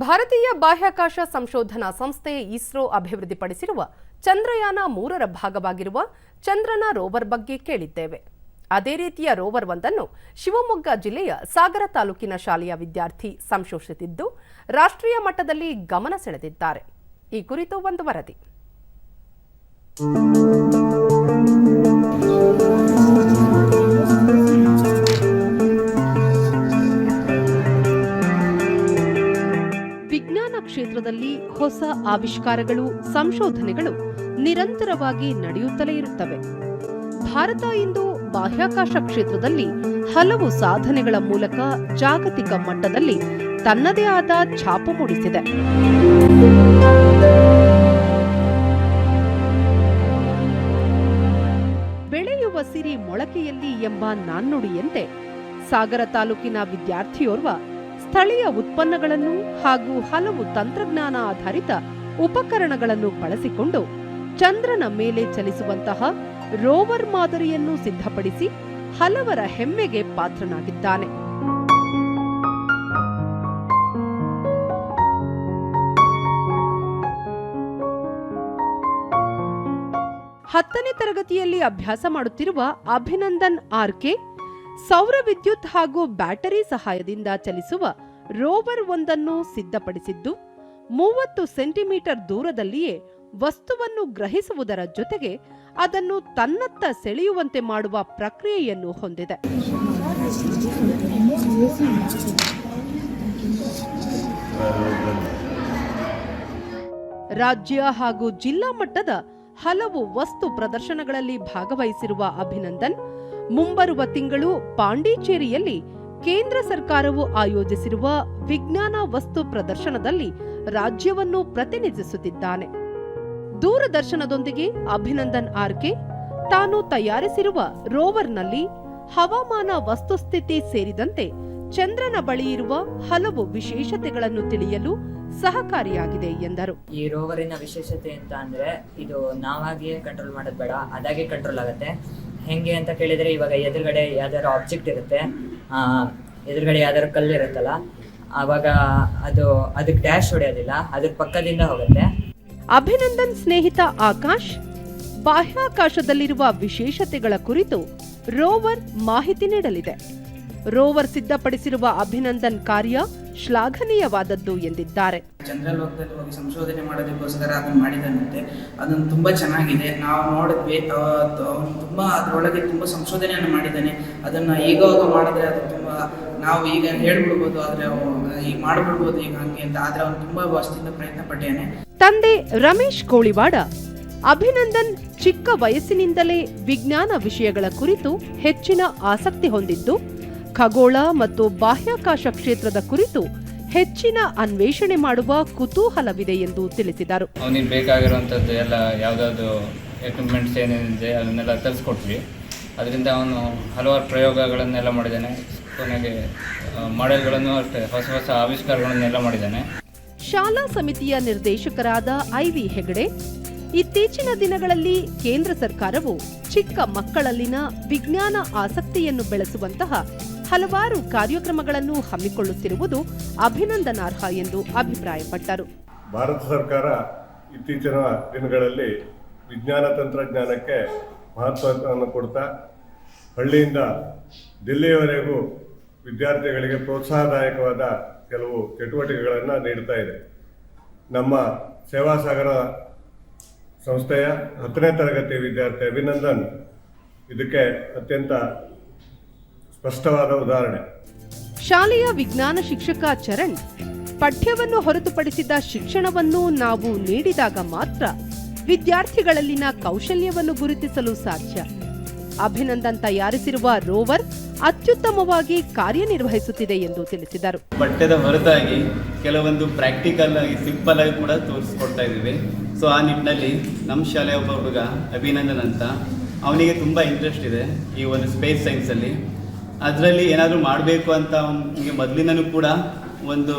ಭಾರತೀಯ ಬಾಹ್ಯಾಕಾಶ ಸಂಶೋಧನಾ ಸಂಸ್ಥೆ ಇಸ್ರೋ ಅಭಿವೃದ್ಧಿಪಡಿಸಿರುವ ಚಂದ್ರಯಾನ ಮೂರರ ಭಾಗವಾಗಿರುವ ಚಂದ್ರನ ರೋವರ್ ಬಗ್ಗೆ ಕೇಳಿದ್ದೇವೆ. ಅದೇ ರೀತಿಯ ರೋವರ್ ಒಂದನ್ನು ಶಿವಮೊಗ್ಗ ಜಿಲ್ಲೆಯ ಸಾಗರ ತಾಲೂಕಿನ ಶಾಲೆಯ ವಿದ್ಯಾರ್ಥಿ ಸಂಶೋಧಿಸಿದ್ದು ರಾಷ್ಟ್ರೀಯ ಮಟ್ಟದಲ್ಲಿ ಗಮನ ಸೆಳೆದಿದ್ದಾರೆ. ಈ ಕುರಿತು ಒಂದು ವರದಿ. ಕ್ಷೇತ್ರದಲ್ಲಿ ಹೊಸ ಆವಿಷ್ಕಾರಗಳು, ಸಂಶೋಧನೆಗಳು ನಿರಂತರವಾಗಿ ನಡೆಯುತ್ತಲೇ ಇರುತ್ತವೆ. ಭಾರತ ಇಂದು ಬಾಹ್ಯಾಕಾಶ ಕ್ಷೇತ್ರದಲ್ಲಿ ಹಲವು ಸಾಧನೆಗಳ ಮೂಲಕ ಜಾಗತಿಕ ಮಟ್ಟದಲ್ಲಿ ತನ್ನದೇ ಆದ ಛಾಪು ಮೂಡಿಸಿದೆ. ಬೆಳೆಯುವ ಸಿರಿ ಮೊಳಕೆಯಲ್ಲಿ ಎಂಬ ನಾಣ್ಣುಡಿಯಂತೆ ಸಾಗರ ತಾಲೂಕಿನ ವಿದ್ಯಾರ್ಥಿಯೋರ್ವ ಸ್ಥಳೀಯ ಉತ್ಪನ್ನಗಳನ್ನು ಹಾಗೂ ಹಲವು ತಂತ್ರಜ್ಞಾನ ಆಧಾರಿತ ಉಪಕರಣಗಳನ್ನು ಬಳಸಿಕೊಂಡು ಚಂದ್ರನ ಮೇಲೆ ಚಲಿಸುವಂತಹ ರೋವರ್ ಮಾದರಿಯನ್ನು ಸಿದ್ಧಪಡಿಸಿ ಹಲವರ ಹೆಮ್ಮೆಗೆ ಪಾತ್ರನಾಗಿದ್ದಾನೆ. ಹತ್ತನೇ ತರಗತಿಯಲ್ಲಿ ಅಭ್ಯಾಸ ಮಾಡುತ್ತಿರುವ ಅಭಿನಂದನ್ ಆರ್ಕೆ ಸೌರ ವಿದ್ಯುತ್ ಹಾಗೂ ಬ್ಯಾಟರಿ ಸಹಾಯದಿಂದ ಚಲಿಸುವ ರೋವರ್ ಒಂದನ್ನು ಸಿದ್ಧಪಡಿಸಿದ್ದು ಮೂವತ್ತು ಸೆಂಟಿಮೀಟರ್ ದೂರದಲ್ಲಿಯೇ ವಸ್ತುವನ್ನು ಗ್ರಹಿಸುವುದರ ಜೊತೆಗೆ ಅದನ್ನು ತನ್ನತ್ತ ಸೆಳೆಯುವಂತೆ ಮಾಡುವ ಪ್ರಕ್ರಿಯೆಯನ್ನು ಹೊಂದಿದೆ. ರಾಜ್ಯ ಹಾಗೂ ಜಿಲ್ಲಾ ಮಟ್ಟದ ಹಲವು ವಸ್ತು ಪ್ರದರ್ಶನಗಳಲ್ಲಿ ಭಾಗವಹಿಸಿರುವ ಅಭಿನಂದನ್, ಮುಂಬರುವ ತಿಂಗಳು ಪಾಂಡಿಚೇರಿಯಲ್ಲಿ ಕೇಂದ್ರ ಸರ್ಕಾರವು ಆಯೋಜಿಸಿರುವ ವಿಜ್ಞಾನ ವಸ್ತು ಪ್ರದರ್ಶನದಲ್ಲಿ ರಾಜ್ಯವನ್ನು ಪ್ರತಿನಿಧಿಸುತ್ತಿದ್ದಾನೆ. ದೂರದರ್ಶನದೊಂದಿಗೆ ಅಭಿನಂದನ್ ಆರ್ಕೆ ತಾನು ತಯಾರಿಸಿರುವ ರೋವರ್ನಲ್ಲಿ ಹವಾಮಾನ ವಸ್ತುಸ್ಥಿತಿ ಸೇರಿದಂತೆ ಚಂದ್ರನ ಬಳಿ ಇರುವ ಹಲವು ವಿಶೇಷತೆಗಳನ್ನು ತಿಳಿಯಲು ಸಹಕಾರಿಯಾಗಿದೆ ಎಂದರು. ಈ ರೋವರಿನ ವಿಶೇಷತೆ ಅಂತ ಅಂದ್ರೆ ಇದು ನಾವಾಗಿಯೇ ಕಂಟ್ರೋಲ್ ಮಾಡೋದು ಬೇಡ, ಅದಾಗೆ ಕಂಟ್ರೋಲ್ ಆಗುತ್ತೆ. ಹೆಂಗೆ ಅಂತ ಕೇಳಿದ್ರೆ ಇವಾಗ ಎದುರುಗಡೆ ಯಾವ್ದಾದ್ರು ಆಬ್ಜೆಕ್ಟ್ ಇರುತ್ತೆ ಎದುರುಗಡೆ ಯಾವ್ದಾದ್ರು ಕಲ್ಲು ಇರುತ್ತಲ್ಲ, ಆವಾಗ ಅದು, ಅದಕ್ಕೆ ಡ್ಯಾಶ್ ಹೊಡೆಯೋದಿಲ್ಲ, ಅದ್ರ ಪಕ್ಕದಿಂದ ಹೋಗುತ್ತೆ. ಅಭಿನಂದನ್ ಸ್ನೇಹಿತ ಆಕಾಶ್, ಬಾಹ್ಯಾಕಾಶದಲ್ಲಿರುವ ವಿಶೇಷತೆಗಳ ಕುರಿತು ರೋವರ್ ಮಾಹಿತಿ ನೀಡಲಿದೆ. ರೋವರ್ ಸಿದ್ಧಪಡಿಸಿರುವ ಅಭಿನಂದನ್ ಕಾರ್ಯ ಶ್ಲಾಘನೀಯವಾದದ್ದು ಎಂದಿದ್ದಾರೆ. ಚಂದ್ರಲೋಕದಲ್ಲಿ ಹೋಗಿ ಸಂಶೋಧನೆ ಮಾಡೋದಕ್ಕೋಸ್ಕರ ಅದನ್ನು ಮಾಡಿದಂತೆ. ಅದನ್ನು ತುಂಬ ಚೆನ್ನಾಗಿದೆ. ನಾವು ನೋಡಿದ್ವಿ ತುಂಬಾ ಅದರೊಳಗೆ ತುಂಬ ಸಂಶೋಧನೆಯನ್ನು ಮಾಡಿದ್ದಾನೆ ಅದನ್ನು ಈಗ ಮಾಡಿದ್ರೆ ಅದು ತುಂಬ ನಾವು ಈಗ ಹೇಳ್ಬಿಡ್ಬೋದು ಆದರೆ ಈಗ ಮಾಡ್ಬಿಡ್ಬೋದು ಈಗ ಹಂಗೆ ಅಂತ. ಆದರೆ ಅವನು ತುಂಬ ವರ್ಷದಿಂದ ಪ್ರಯತ್ನ ಪಟ್ಟಿದ್ದಾನೆ ತಂದೆ ರಮೇಶ್ ಕೋಳಿವಾಡ ಅಭಿನಂದನ್ ಚಿಕ್ಕ ವಯಸ್ಸಿನಿಂದಲೇ ವಿಜ್ಞಾನ ವಿಷಯಗಳ ಕುರಿತು ಹೆಚ್ಚಿನ ಆಸಕ್ತಿ ಹೊಂದಿದ್ದು ಖಗೋಳ ಮತ್ತು ಬಾಹ್ಯಾಕಾಶ ಕ್ಷೇತ್ರದ ಕುರಿತು ಹೆಚ್ಚಿನ ಅನ್ವೇಷಣೆ ಮಾಡುವ ಕುತೂಹಲವಿದೆ ಎಂದು ತಿಳಿಸಿದರು. ಅವನಿಗೆ ಬೇಕಾಗಿರುವಂಥದ್ದು ಎಲ್ಲ ಯಾವುದಾದ್ರು ಎಕ್ವಿಪ್ಮೆಂಟ್ಸ್ ಏನೇನಿದೆ ಅದನ್ನೆಲ್ಲ ತರಿಸ್ಕೊಟ್ವಿ. ಅದರಿಂದ ಅವನು ಹಲವಾರು ಪ್ರಯೋಗಗಳನ್ನೆಲ್ಲ ಮಾಡಿದ್ದಾನೆ ಕೊನೆಗೆ ಮಾಡೆಲ್ಗಳನ್ನು ಅಷ್ಟೇ ಹೊಸ ಹೊಸ ಆವಿಷ್ಕಾರಗಳನ್ನೆಲ್ಲ ಮಾಡಿದ್ದಾನೆ ಶಾಲಾ ಸಮಿತಿಯ ನಿರ್ದೇಶಕರಾದ ಐವಿ ಹೆಗಡೆ ಇತ್ತೀಚಿನ ದಿನಗಳಲ್ಲಿ ಕೇಂದ್ರ ಸರ್ಕಾರವು ಚಿಕ್ಕ ಮಕ್ಕಳಲ್ಲಿನ ವಿಜ್ಞಾನ ಆಸಕ್ತಿಯನ್ನು ಬೆಳೆಸುವಂತಹ ಹಲವಾರು ಕಾರ್ಯಕ್ರಮಗಳನ್ನು ಹಮ್ಮಿಕೊಳ್ಳುತ್ತಿರುವುದು ಅಭಿನಂದನಾರ್ಹ ಎಂದು ಅಭಿಪ್ರಾಯಪಟ್ಟರು. ಭಾರತ ಸರ್ಕಾರ ಇತ್ತೀಚಿನ ದಿನಗಳಲ್ಲಿ ವಿಜ್ಞಾನ ತಂತ್ರಜ್ಞಾನಕ್ಕೆ ಮಹತ್ವವನ್ನು ಕೊಡ್ತಾ, ಹಳ್ಳಿಯಿಂದ ದಿಲ್ಲಿಯವರೆಗೂ ವಿದ್ಯಾರ್ಥಿಗಳಿಗೆ ಪ್ರೋತ್ಸಾಹದಾಯಕವಾದ ಕೆಲವು ಚಟುವಟಿಕೆಗಳನ್ನು ನೀಡ್ತಾ ಇದೆ. ನಮ್ಮ ಸೇವಾ ಸಾಗರ ಸಂಸ್ಥೆಯ ಹತ್ತನೇ ತರಗತಿ ವಿದ್ಯಾರ್ಥಿ ಅಭಿನಂದನ್ ಇದಕ್ಕೆ ಅತ್ಯಂತ ಸ್ಪಷ್ಟವಾದ ಉದಾಹರಣೆ. ಶಾಲೆಯ ವಿಜ್ಞಾನ ಶಿಕ್ಷಕ ಚರಣ್ ಪಠ್ಯವನ್ನು ಹೊರತುಪಡಿಸಿದ ಶಿಕ್ಷಣವನ್ನು ನಾವು ನೀಡಿದಾಗ ಮಾತ್ರ ವಿದ್ಯಾರ್ಥಿಗಳಲ್ಲಿನ ಕೌಶಲ್ಯವನ್ನು ಗುರುತಿಸಲು ಸಾಧ್ಯ. ಅಭಿನಂದನ್ ತಯಾರಿಸಿರುವ ರೋವರ್ ಅತ್ಯುತ್ತಮವಾಗಿ ಕಾರ್ಯನಿರ್ವಹಿಸುತ್ತಿದೆ ಎಂದು ತಿಳಿಸಿದರು. ಪಠ್ಯದ ಹೊರತಾಗಿ ಕೆಲವೊಂದು ಪ್ರಾಕ್ಟಿಕಲ್ ಆಗಿ ಸಿಂಪಲ್ ಆಗಿ ಕೂಡ ತೋರಿಸ್ಕೊಡ್ತಾ ಇದ್ದೀವಿ. ಸೊ ಆ ನಿಟ್ಟಿನಲ್ಲಿ ನಮ್ಮ ಶಾಲೆಯ ಒಬ್ಬ ಹುಡುಗ ಅಭಿನಂದನ್ ಅಂತ. ಅವನಿಗೆ ತುಂಬಾ ಇಂಟ್ರೆಸ್ಟ್ ಇದೆ ಈ ಒಂದು ಸ್ಪೇಸ್ ಸೈನ್ಸಲ್ಲಿ ಅದರಲ್ಲಿ ಏನಾದರೂ ಮಾಡಬೇಕು ಅಂತ ಅವನಿಗೆ ಮೊದಲಿನೂ ಕೂಡ ಒಂದು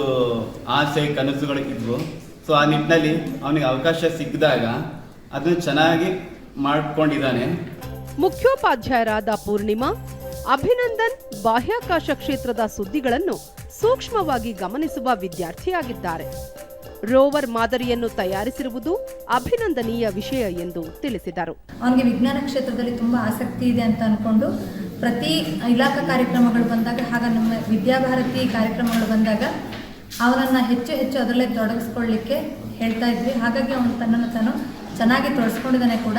ಆಸೆ ಕನಸುಗಳು ಇದ್ವು. ಸೊ ಆ ನಿಟ್ಟಿನಲ್ಲಿ ಅವನಿಗೆ ಅವಕಾಶ ಸಿಕ್ಕಿದಾಗ ಅದನ್ನು ಚೆನ್ನಾಗಿ ಮಾಡ್ಕೊಂಡಿದ್ದಾನೆ. ಮುಖ್ಯೋಪಾಧ್ಯಾಯರಾದ ಪೂರ್ಣಿಮಾ ಅಭಿನಂದನ್ ಬಾಹ್ಯಾಕಾಶ ಕ್ಷೇತ್ರದ ಸುದ್ದಿಗಳನ್ನು ಸೂಕ್ಷ್ಮವಾಗಿ ಗಮನಿಸುವ ವಿದ್ಯಾರ್ಥಿಯಾಗಿದ್ದಾರೆ. ರೋವರ್ ಮಾದರಿಯನ್ನು ತಯಾರಿಸಿರುವುದು ಅಭಿನಂದನೀಯ ವಿಷಯ ಎಂದು ತಿಳಿಸಿದರು. ಅವನಿಗೆ ವಿಜ್ಞಾನ ಕ್ಷೇತ್ರದಲ್ಲಿ ತುಂಬಾ ಆಸಕ್ತಿ ಇದೆ ಅಂತ ಅಂದ್ಕೊಂಡು ಪ್ರತಿ ಇಲಾಖಾ ಕಾರ್ಯಕ್ರಮಗಳು ಬಂದಾಗ ಹಾಗ ನಮ್ಮ ವಿದ್ಯಾಭಾರತಿ ಕಾರ್ಯಕ್ರಮಗಳು ಬಂದಾಗ ಅವರನ್ನು ಹೆಚ್ಚು ಹೆಚ್ಚು ಅದರಲ್ಲೇ ತೊಡಗಿಸ್ಕೊಳ್ಳಿಕ್ಕೆ ಹೇಳ್ತಾ ಇದ್ವಿ. ಹಾಗಾಗಿ ಅವನು ತನ್ನನ್ನು ತಾನು ಚೆನ್ನಾಗಿ ತೊಡಸ್ಕೊಂಡಿದ್ದಾನೆ ಕೂಡ.